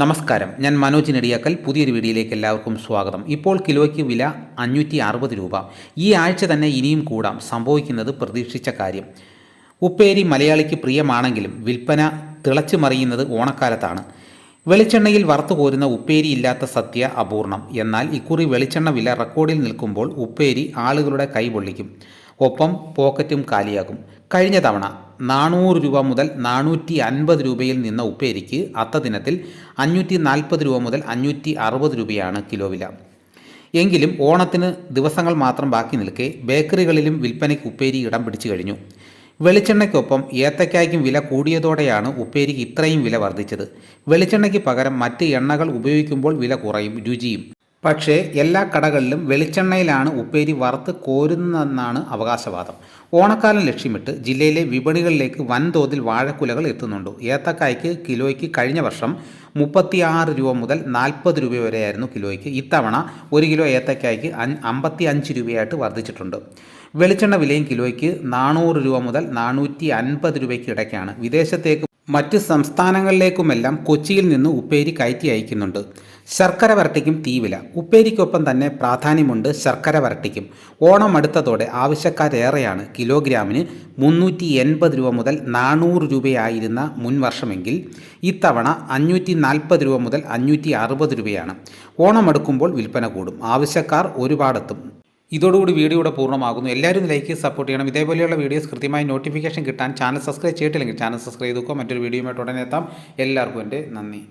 നമസ്കാരം. ഞാൻ മനോജ് നെടിയാക്കൽ. പുതിയൊരു വീഡിയോയിലേക്ക് എല്ലാവർക്കും സ്വാഗതം. ഇപ്പോൾ കിലോയ്ക്ക് വില അഞ്ഞൂറ്റി അറുപത് രൂപ. ഈ ആഴ്ച തന്നെ ഇനിയും കൂടാം. സംഭവിക്കുന്നത് പ്രതീക്ഷിച്ച കാര്യം. ഉപ്പേരി മലയാളിക്ക് പ്രിയമാണെങ്കിലും വിൽപ്പന തിളച്ചു മറിയുന്നത് ഓണക്കാലത്താണ്. വെളിച്ചെണ്ണയിൽ വറുത്തു കോരുന്ന ഉപ്പേരി ഇല്ലാത്ത സത്യ അപൂർണം. എന്നാൽ ഇക്കുറി വെളിച്ചെണ്ണ വില റെക്കോർഡിൽ നിൽക്കുമ്പോൾ ഉപ്പേരി ആളുകളുടെ കൈ പൊള്ളിക്കും. ഒപ്പം പോക്കറ്റും കാലിയാകും. കഴിഞ്ഞ തവണ നാനൂറ് രൂപ മുതൽ നാനൂറ്റി അൻപത് രൂപയിൽ നിന്ന ഉപ്പേരിക്ക് അത്ത ദിനത്തിൽ അഞ്ഞൂറ്റി നാൽപ്പത് രൂപ മുതൽ അഞ്ഞൂറ്റി അറുപത് രൂപയാണ് കിലോ വില. എങ്കിലും ഓണത്തിന് ദിവസങ്ങൾ മാത്രം ബാക്കി നിൽക്കെ ബേക്കറികളിലും വിൽപ്പനയ്ക്ക് ഉപ്പേരി ഇടം പിടിച്ചു കഴിഞ്ഞു. വെളിച്ചെണ്ണയ്ക്കൊപ്പം ഏത്തക്കായ്ക്കും വില കൂടിയതോടെയാണ് ഉപ്പേരിക്ക് ഇത്രയും വില വർദ്ധിച്ചത്. വെളിച്ചെണ്ണയ്ക്ക് പകരം മറ്റ് എണ്ണകൾ ഉപയോഗിക്കുമ്പോൾ വില കുറയും രുചിയും. പക്ഷേ എല്ലാ കടകളിലും വെളിച്ചെണ്ണയിലാണ് ഉപ്പേരി വറുത്ത് കോരുന്നതെന്നാണ് അവകാശവാദം. ഓണക്കാലം ലക്ഷ്യമിട്ട് ജില്ലയിലെ വിപണികളിലേക്ക് വൻതോതിൽ വാഴക്കുലകൾ എത്തുന്നുണ്ട്. ഏത്തക്കായ്ക്ക് കിലോയ്ക്ക് കഴിഞ്ഞ വർഷം മുപ്പത്തിയാറ് രൂപ മുതൽ നാൽപ്പത് രൂപ വരെയായിരുന്നു കിലോയ്ക്ക്. ഇത്തവണ ഒരു കിലോ ഏത്തക്കായ്ക്ക് അമ്പത്തി അഞ്ച് രൂപയായിട്ട് വർദ്ധിച്ചിട്ടുണ്ട്. വെളിച്ചെണ്ണ വിലയും കിലോയ്ക്ക് നാനൂറ് രൂപ മുതൽ നാനൂറ്റി അൻപത് രൂപയ്ക്ക് ഇടയ്ക്കാണ്. വിദേശത്തേക്ക് മറ്റ് സംസ്ഥാനങ്ങളിലേക്കുമെല്ലാം കൊച്ചിയിൽ നിന്ന് ഉപ്പേരി കയറ്റി അയക്കുന്നുണ്ട്. ശർക്കര വരട്ടിക്കും തീവില. ഉപ്പേരിക്കൊപ്പം തന്നെ പ്രാധാന്യമുണ്ട് ശർക്കര വരട്ടിക്കും. ഓണം അടുത്തതോടെ ആവശ്യക്കാരേറെയാണ്. കിലോഗ്രാമിന് മുന്നൂറ്റി എൺപത് രൂപ മുതൽ നാനൂറ് രൂപയായിരുന്ന മുൻ വർഷമെങ്കിൽ ഇത്തവണ അഞ്ഞൂറ്റി നാൽപ്പത് രൂപ മുതൽ അഞ്ഞൂറ്റി അറുപത് രൂപയാണ്. ഓണം അടുക്കുമ്പോൾ വിൽപ്പന കൂടും. ആവശ്യക്കാർ ഒരുപാടെത്തും. ഇതോടുകൂടി വീഡിയോ ഇവിടെ പൂർണമാകുന്നു. എല്ലാവരും ലൈക്ക് സപ്പോർട്ട് ചെയ്യണം. ഇതേപോലെയുള്ള വീഡിയോസ് കൃത്യമായി നോട്ടിഫിക്കേഷൻ കിട്ടാൻ ചാനൽ സബ്സ്ക്രൈബ് ചെയ്തിട്ടില്ലെങ്കിൽ ചാനൽ സബ്സ്ക്രൈബ് ചെയ്തോക്കുക മറ്റൊരു വീഡിയോയുമായിട്ട് ഉടനെ എത്താം. എല്ലാവർക്കും എന്റെ നന്ദി.